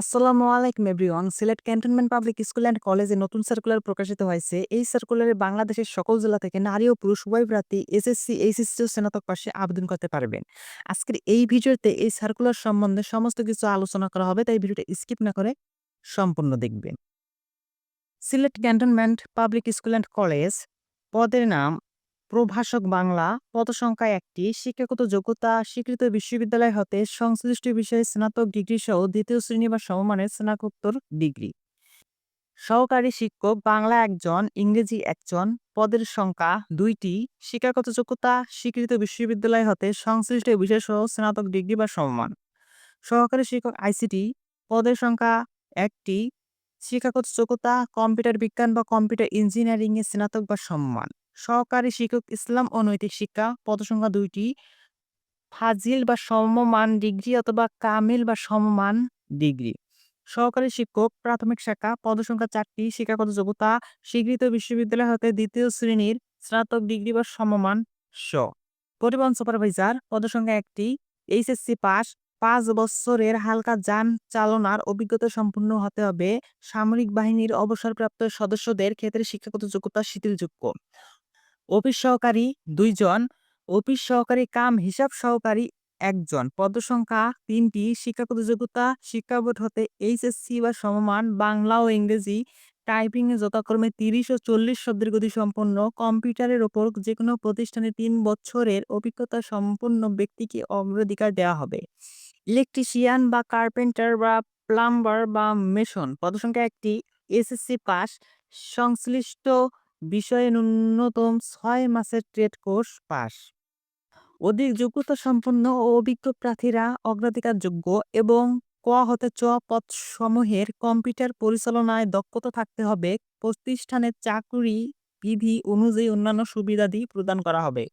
আসসালামু আলাইকুম everyone. Sylhet cantonment public school and কলেজে নতুন সার্কুলার প্রকাশিত হয়েছে। এই সার্কুলারে বাংলাদেশের সকল জেলা থেকে নারী ও পুরুষ উভয় প্রার্থী এসএসসি, এইচএসসি ও স্নাতক পাশে আবেদন করতে পারবেন। আজকের এই ভিডিওতে এই সার্কুলার সম্বন্ধে সমস্ত কিছু আলোচনা করা হবে, তাই ভিডিওটা স্কিপ না করে সম্পূর্ণ দেখবেন। Sylhet cantonment public school and college পদের নাম প্রভাষক বাংলা পদ সংখ্যা একটি, শিক্ষাগত যোগ্যতা, স্বীকৃত বিশ্ববিদ্যালয় হতে সংশ্লিষ্ট বিষয়ে স্নাতক ডিগ্রি সহ দ্বিতীয় শ্রেণি বা সমমানের স্নাতকোত্তর ডিগ্রি। সহকারী শিক্ষক বাংলা একজন, ইংরেজি একজন, পদের সংখ্যা দুইটি, শিক্ষাগত যোগ্যতা, স্বীকৃত বিশ্ববিদ্যালয় হতে সংশ্লিষ্ট বিষয় সহ স্নাতক ডিগ্রি বা সমমান। সহকারী শিক্ষক আইসিটি, পদের সংখ্যা একটি, শিক্ষাগত যোগ্যতা, কম্পিউটার বিজ্ঞান বা কম্পিউটার ইঞ্জিনিয়ারিং এ স্নাতক বা সমমান। সহকারী শিক্ষক ইসলাম ও নৈতিক শিক্ষা, পদসংখ্যা দুইটি। ফাজিল বা সমমান ডিগ্রি অথবা কামিল বা সমমান ডিগ্রি। সহকারী শিক্ষক, প্রাথমিক শাখা, পদসংখ্যা চারটি, শিক্ষাগত যোগ্যতা, স্বীকৃত বিশ্ববিদ্যালয় হতে দ্বিতীয় শ্রেণির, স্নাতক ডিগ্রি বা সমমান স। পরিবহন সুপারভাইজার, পদসংখ্যা একটি, এইচএসসি পাস, পাঁচ বছরের হালকা যান চালনার অভিজ্ঞতা সম্পূর্ণ হতে হবে। সামরিক বাহিনীর অবসরপ্রাপ্ত সদস্যদের ক্ষেত্রে শিক্ষাগত যোগ্যতা শিথিলযোগ্য। অফিস সহকারী দুইজন, অফিস সহকারী কাম হিসাব সহকারী একজন। পদসংখ্যা তিনটি, শিক্ষাগত যোগ্যতা শিক্ষাবোর্ড হতে এইচএসসি বা সমমান, বাংলা ও ইংরেজি, টাইপিং এ যথাক্রমে তিরিশ ও চল্লিশ শব্দের গতি সম্পন্ন, কম্পিউটারের ওপর যে কোনো প্রতিষ্ঠানে তিন বছরের অভিজ্ঞতা সম্পন্ন ব্যক্তিকে অগ্রাধিকার দেওয়া হবে। ইলেকট্রিশিয়ান বা কার্পেন্টার বা প্লাম্বার বা মেশন পদসংখ্যা একটি, এসএসসি পাস, সংশ্লিষ্ট বিষয়ে ন্যূনতম ছয় মাসের ট্রেড কোর্স পাস। অধিক যোগ্যতা সম্পন্ন ও অভিজ্ঞ প্রার্থীরা অগ্রাধিকারযোগ্য এবং ক হতে চ পদসমূহের কম্পিউটার পরিচালনায় দক্ষতা থাকতে হবে। প্রতিষ্ঠানের চাকুরি বিধি অনুযায়ী অন্যান্য সুবিধাদি প্রদান করা হবে।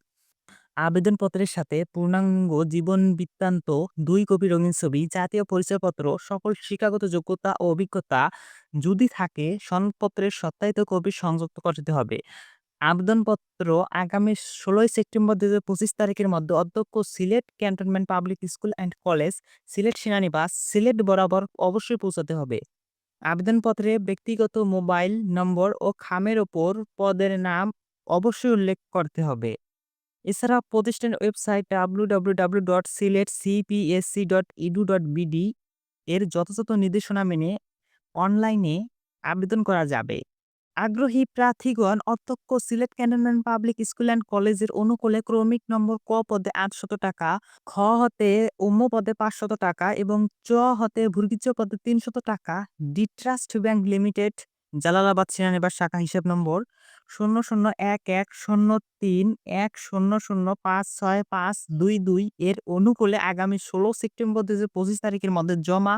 আবেদনপত্রের সাথে পূর্ণাঙ্গ জীবন বৃত্তান্ত, দুই কপি রঙিন ছবি, জাতীয় পরিচয়পত্র, সকল শিক্ষাগত যোগ্যতা ও অভিজ্ঞতা যদি থাকে, সনদপত্রের সত্যায়িত কপি সংযুক্ত করতে হবে। আবেদনপত্র আগামী ষোলোই সেপ্টেম্বর দু হাজার পঁচিশ তারিখের মধ্যে অধ্যক্ষ Sylhet cantonment public school and college, Sylhet সেনানিবাস, Sylhet বরাবর অবশ্যই পৌঁছাতে হবে। আবেদনপত্রে ব্যক্তিগত মোবাইল নম্বর ও খামের ওপর পদের নাম অবশ্যই উল্লেখ করতে হবে। এছাড়া প্রতিষ্ঠানের website W W W dot Sylhet CPSC dot edu dot BD এর যথাযথ নির্দেশনা মেনে অনলাইনে আবেদন করা যাবে। আগ্রহী প্রার্থীগণ অধ্যক্ষ, Sylhet cantonment public school and কলেজের অনুকূলে ক্রমিক নম্বর ক পদে আটশত টাকা, খ হতে অম্য পদে পাঁচশত টাকা এবং চ হতে ভূর্গিচ পদে তিনশত টাকা। The Trust Bank Limited, Jalalabad সেনানিবাস শাখা হিসাব নম্বর শূন্য শূন্য এক এক শূন্য তিন এক শূন্য শূন্য পাঁচ ছয় পাঁচ দুই দুই এর অনুকূলে আগামী ষোলো সেপ্টেম্বর দু পঁচিশ তারিখের মধ্যে জমা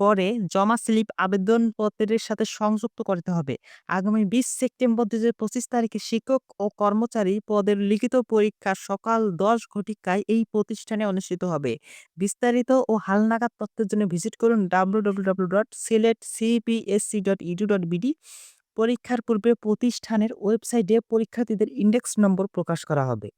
পরে জমা স্লিপ আবেদনপত্রের সাথে সংযুক্ত করতে হবে। আগামী বিশ সেপ্টেম্বর দু পঁচিশ তারিখে শিক্ষক ও কর্মচারী পদের লিখিত পরীক্ষা সকাল দশ ঘটিকায় এই প্রতিষ্ঠানে অনুষ্ঠিত হবে। বিস্তারিত ও হালনাগাদ তথ্যের জন্য ভিজিট করুন W W W dot Sylhet CPSC dot edu dot BD পরীক্ষার পূর্বে প্রতিষ্ঠানের ওয়েবসাইটে পরীক্ষার্থীদের ইন্ডেক্স নম্বর প্রকাশ করা হবে।